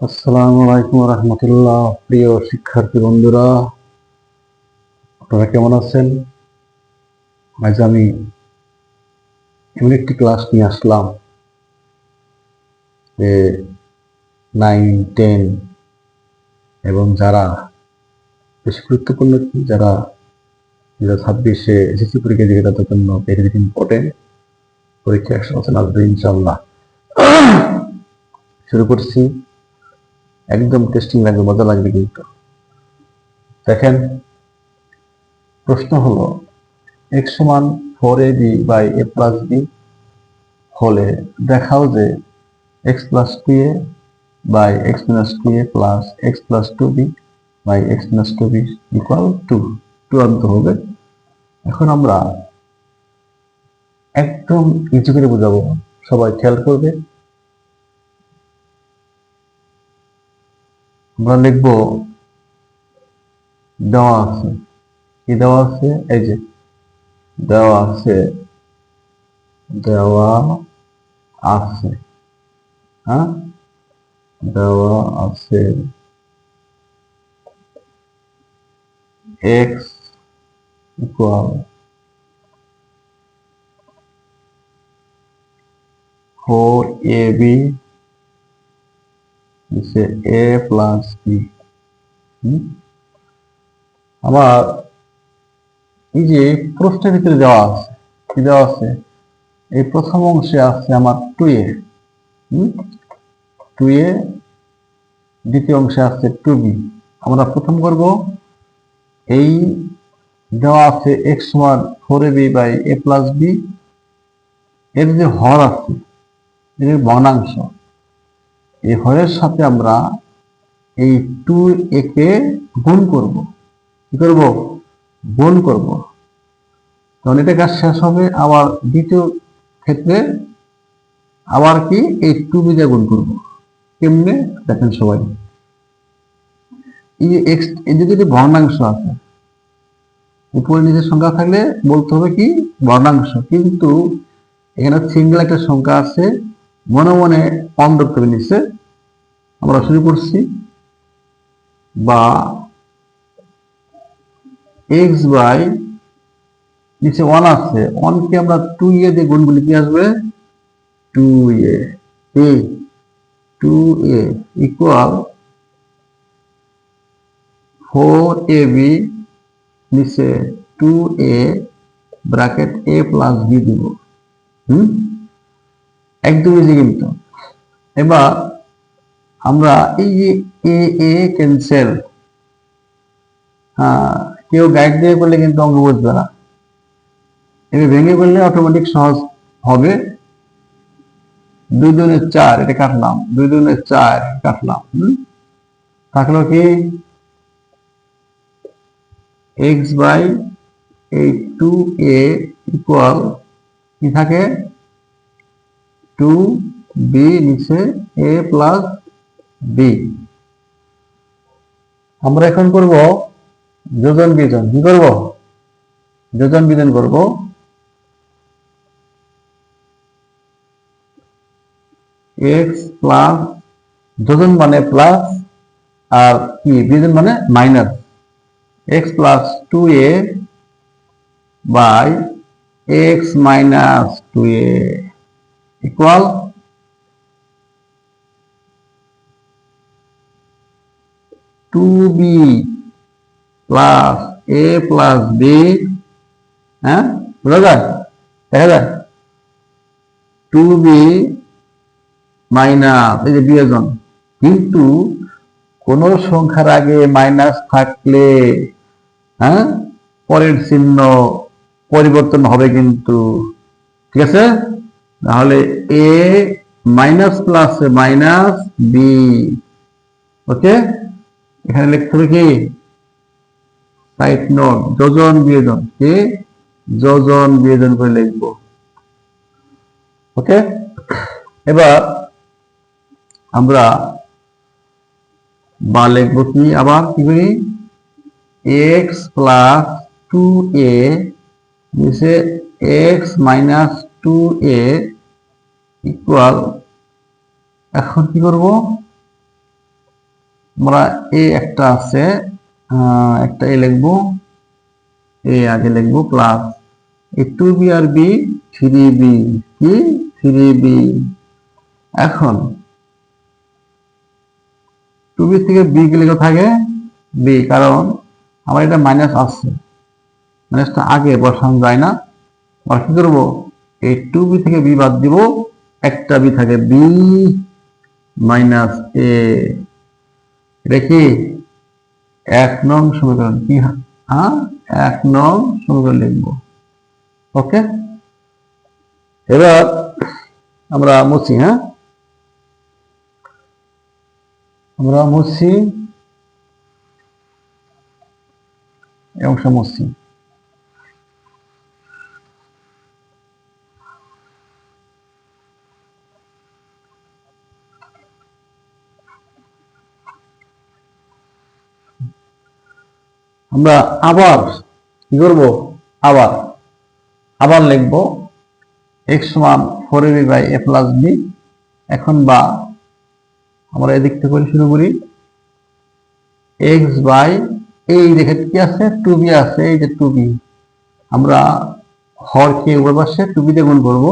আসসালামু আলাইকুম রহমতুল্লাহ। প্রিয় শিক্ষার্থী বন্ধুরা, আপনারা কেমন আছেন? আজ আমি এমন একটি ক্লাস নিয়ে আসলাম যে নাইন টেন এবং যারা বেশি গুরুত্বপূর্ণ যারা হাজার ছাব্বিশে এসএসসি পরীক্ষা দিকে তাদের জন্য ভেরি ইম্পর্টেন্ট পরীক্ষা একশো আসবে ইনশাল্লাহ শুরু করছি। একদম টেস্টিং লাগবে, মজা লাগবে কিন্তু। দেখেন, প্রশ্ন হলো এক্স সমান four a b by a plus b হলে দেখাও যে x plus two a by x minus two a plus x plus two b by x minus two b equal to two আনতে হবে। এখন আমরা একদম ইজি করে বোঝাবো। সবাই খেয়াল করবে। আমরা লিখব দেওয়া আছে। কি দেওয়া আছে? এই যে, দেওয়া আছে দেওয়া আছে। হ্যাঁ? দেওয়া আছে। ফোর এ বি নিচে এ প্লাস বি আবার এই যে প্রশ্নের ভিতরে দেওয়া আছে, কি দেওয়া আছে? এই প্রথম অংশে আছে আমার টু এ টু এ দ্বিতীয় অংশে আছে টু বি আমরা প্রথম করব, এই দেওয়া আছে x one four a b by a plus b এর যে হর আছে, এর বর্ণাংশ এই হরের সাথে আমরা এই টু একে গুণ করব। কি করব? গুণ করব। তখন এটা কাজ শেষ হবে। আবার দ্বিতীয় ক্ষেত্রে আবার কি? এই টু দিয়ে গুণ করব। কেমনে? দেখেন সবাই। এই এক্স এদিকে আছে, উপরে নিচের সংখ্যা থাকলে বলতে হবে কি? বর্ণাংশ। কিন্তু এখানে সিঙ্গেল একটা সংখ্যা আছে, মনে মনে অন ধরতে হবে নিচে আমরা শুরু করছি। বা এক্স বাই নিচে ওয়ান আছে। ওয়ানকে আমরা টু ইয়ে দিয়ে গুণগুলি কি আসবে? Two a a two a equal four a b নিচে two a bracket a plus b দিব। হুম? একদম ইজি কিন্তু। এবার আমরা এই যে এ এ ক্যান্সেল হ্যাঁ কেউ গাইড দিয়ে করলে কিন্তু অঙ্ক বুঝবে না। এবার ভেঙে করলে অটোমেটিক সহজ হবে। দুই দুনের চার, এটা কাটলাম। দুই দুনের চার, কাটলাম থাকল কি? এক্স বাই এই টু এ ইকুয়াল কি থাকে? টু বি নিচে এ প্লাস বি আমরা এখন করব যোজন বিজন কি করব? যোজন বিজন করব। এক্স প্লাস যোজন মানে প্লাস আর কি? বিজন মানে minus x plus two a by x minus two a equal two b plus a plus b হ্যাঁ? বোঝা যায়? দেখা যায়? টু বি মাইনাস এই যে বিয়োজন। কিন্তু কোন সংখ্যার আগে মাইনাস থাকলে হ্যাঁ? পরের চিহ্ন পরিবর্তন হবে কিন্তু। ঠিক আছে? তাহলে a minus plus minus b okay এখানে লিখতে হবে কি? সাইড নোট যোজন বিয়োজন, কি? যোজন বিয়োজন করে লিখব। ওকে এবার আমরা বা লিখব কি? আবার কি করি? এক্স প্লাস টু এ নিচে x minus two a equal এখন কি করব? আমরা এ একটা আছে একটা এ লিখব, এ আগে লিখব প্লাস এই টু বি আর বি থ্রি বি কি? থ্রি বি এখন টু বি থেকে বি গেলে থাকে বি কারণ আমার এটা মাইনাস আসছে মাইনাসটা আগে বসানো যায় না। আর কি করব? এই টু বি থেকে বি বাদ দিব, একটা বি থাকে বি মাইনাস এ এটা কি? এক নং সমীকরণ। কি হ্যাঁ? এক নং সমীকরণ লিখব। ওকে? এবার আমরা মুছি হ্যাঁ? আমরা মুছি এবং সমস্যা আমরা আবার কি করব? আবার আবার লিখব এক্স সমান four b by a plus b এখন বা, আমরা এদিক থেকে শুরু করি। এক্স বাই এই দেখে কি আছে? টু বি আছে, এই যে টু বি আমরা হরকে উপর পাশে টু বি গুণ করব।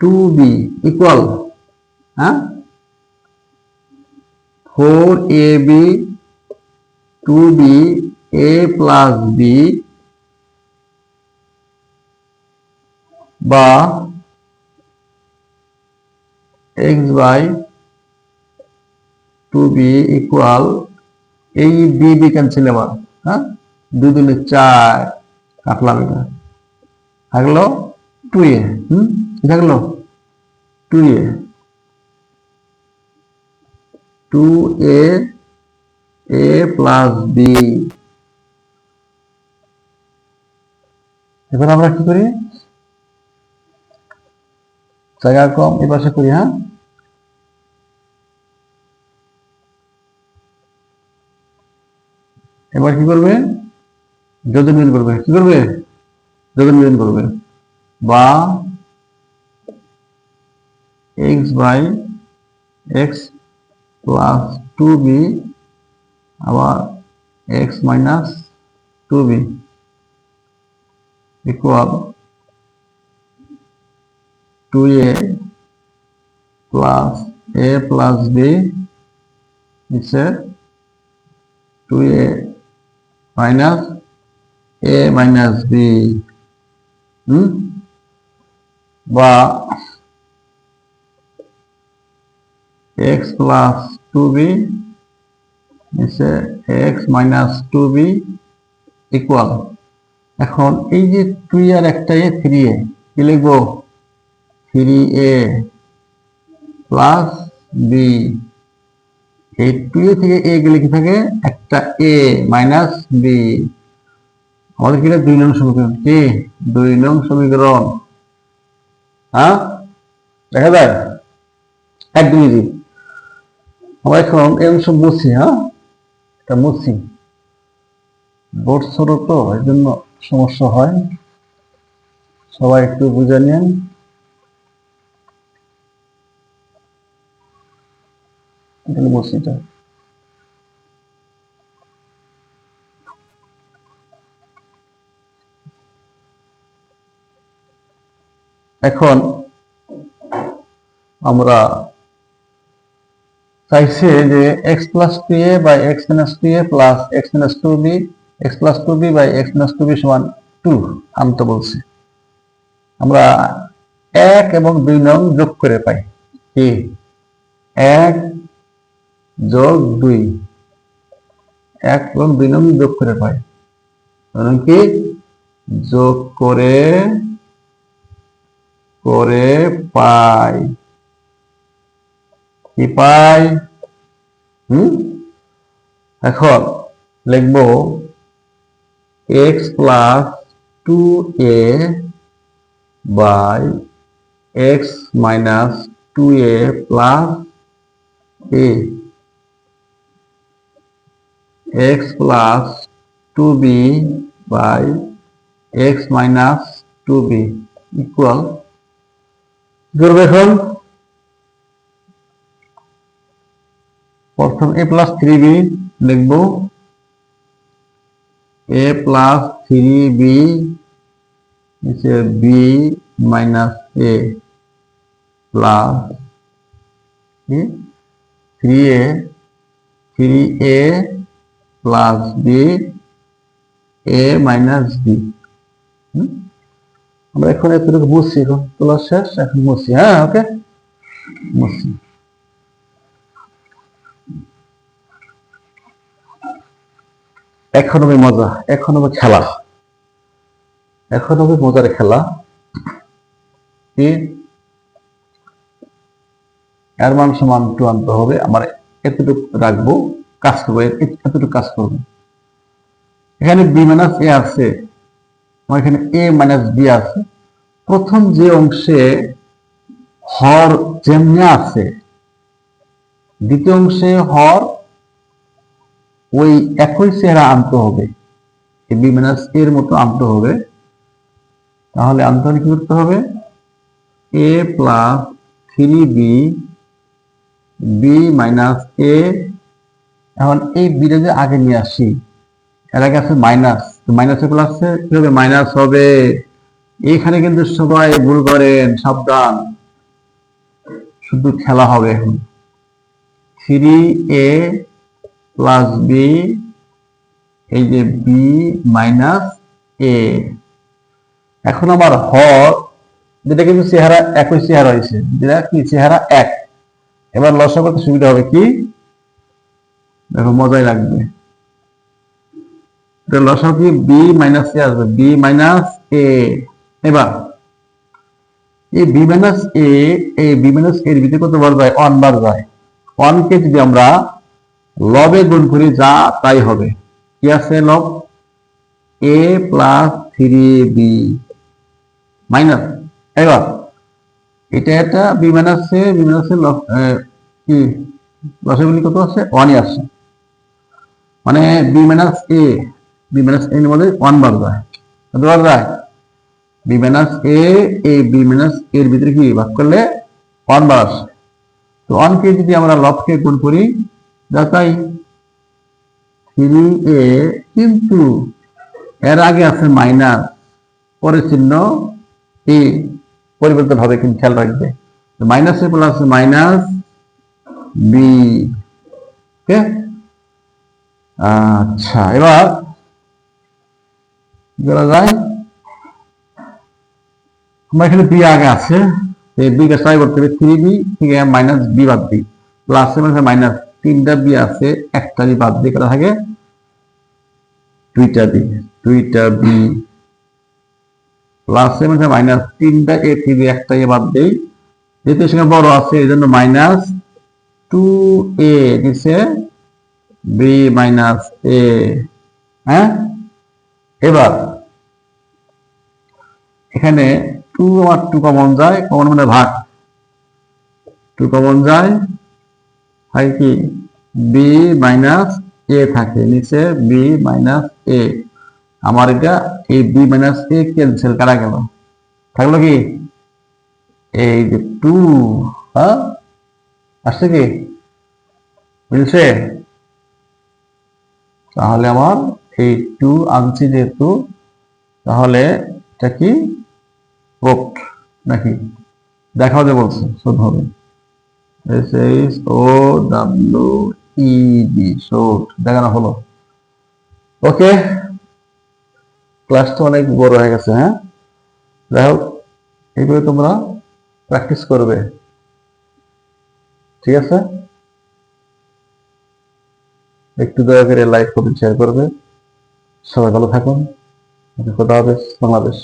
টু বি ইকুয়াল হ্যাঁ? Four a b two b a plus b বা x by two b equal এই বি বি ক্যান্সেল আবার হ্যাঁ? দুই দুনে চার কাটলাম এটা। থাকল টু এ হুম? থাকল? Two a two a a plus b এবার আমরা কি করি? জায়গা কম এ পাশে করি হ্যাঁ? এবার কি করবে? যোজন মিল করবে। কি করবে? যোজন মিলন করবে। বা x by x plus two b আবার x minus two b. Equal to a plus a plus b নিচে two a minus a minus b বা এক্স প্লাস টু বি নিচে x minus two b equal এখন এই যে two আর একটা এ three a কি লিখব থ্রি এ প্লাস বি এই টু এ থেকে এ গেলে কি থাকে? একটা এ মাইনাস বি আমাদের কি দুই নং সমীকরণ? কি? দুই নং সমীকরণ। হ্যাঁ? দেখা যায়? একদম ইজি আমরা এখন এই অংশ মুছি হ্যাঁ? এটা মুছি। বোর্ড ছোট তো এই জন্য সমস্যা হয়। সবাই একটু বুঝে নেন। এখানে বসি এটা। এখন আমরা চাইছে যে x plus two a by x minus two a plus x minus two b x plus two b by x minus two b সমান টু আনতে বলছে। আমরা এক এবং দুই নং যোগ করে পাই। কি? এক যোগ দুই। এক এবং দুই নং যোগ করে পাই। মানে কি? যোগ করে করে পাই। কি পাই? হুম? এখন লিখব x plus two a by x minus two a plus a x plus two b by x minus two b equal করবে এখন প্রথম এ প্লাস থ্রি বি লিখব a plus three b b minus a plus three a three a plus b a minus b আমরা এখন এতটুকু বুঝছি, এখন তোলা শেষ, এখন মুছছি হ্যাঁ ওকে মুছছি এখন হবে মজা, এখন হবে খেলা। এখন হবে মজার খেলা। এর মান সমান টু আনতে হবে। আমার এতটুকু রাখব, কাজ করব এতটুকু কাজ করব। এখানে বি মাইনাস এ আছে, আমার এখানে এ মাইনাস বি আছে। প্রথম যে অংশে হর যেমনি আছে, দ্বিতীয় অংশে হর ওই একই চেহারা আনতে হবে। বি মাইনাস এর মতো আনতে হবে। তাহলে আনতে হলে কি করতে হবে? A plus three b b minus a এখন এই বিটা যে আগে নিয়ে আসি, এর আগে আছে মাইনাস মাইনাসে প্লাসে কি হবে? মাইনাস হবে। এখানে কিন্তু সবাই ভুল করেন, সাবধান। শুধু খেলা হবে এখন। থ্রি এ প্লাস বি এই যে বি মাইনাস এ এখন আমার যেটা কিন্তু চেহারা একই চেহারা হয়েছে। যেটা কি? চেহারা এক। এবার লসা করতে সুবিধা হবে কি? দেখো, মজাই লাগবে। লসা কি? বি মাইনাস এ আসবে। বি মাইনাস এ এবার, এই বি মাইনাস এ এই বি মাইনাস এর ভিতরে যায়? ওয়ান বার যায়। ওয়ানকে যদি আমরা লবে গুণ করি যা তাই হবে। কি আছে লব? A plus three b minus. এবার, এটা একটা b minus a b minus a লব কি? লসগুলি কত আছে? ওয়ানই আছে। মানে b minus a b minus এর মধ্যে ওয়ান বার যায়। কত বার যায়? B minus a a b minus এর ভিতরে কি? ভাগ করলে ওয়ান বার আসে। তো ওয়ানকে যদি আমরা লবকে গুণ করি তাই থ্রি এ, কিন্তু এর আগে আছে মাইনাস পরে চিহ্ন এ পরিবর্তন হবে কিন্তু খেয়াল রাখবে। মাইনাসে প্লাস মাইনাস বি, ওকে? আচ্ছা এবার করা যায়? আমার এখানে বি আগে আছে এই বি কে ট্রাই করতে হবে, থ্রি বি থেকে মাইনাস বি বাদ দিই। প্লাস মাইনাস তিনটা বি আছে, একটা বি বাদ দিয়ে করা থাকে? দুইটা বি দুইটা বি প্লাস মাইনাস তিনটা এ থেকে একটা এ বাদ দেই। যেহেতু সেখানে বড় আছে এই জন্য মাইনাস টু এ নিচে বি মাইনাস এ হ্যাঁ? এবার এখানে টু আমার টু কমন যায় কমন মানে ভাগ। টু কমন যায় হয় কি? বি মাইনাস এ থাকে, নিচে বি মাইনাস এ আমার এটা এই বি মাইনাস এ ক্যান্সেল করা গেল। থাকল কি? এই যে টু হ্যাঁ? আসছে কি? মিলছে? তাহলে আমার এই টু আনছি যেহেতু, তাহলে এটা কি? নাকি? দেখাও যে বলছে, শোধ হবে। S H O W E D শোধ দেখানো হলো। ওকে ক্লাসটা অনেক বড় হয়ে গেছে হ্যাঁ? যাই হোক, এইভাবে তোমরা প্র্যাকটিস করবে। ঠিক আছে? একটু দয়া করে লাইক করবেন শেয়ার করবে। সবাই ভালো থাকুন। খোদা হাফেজ। বাংলাদেশ।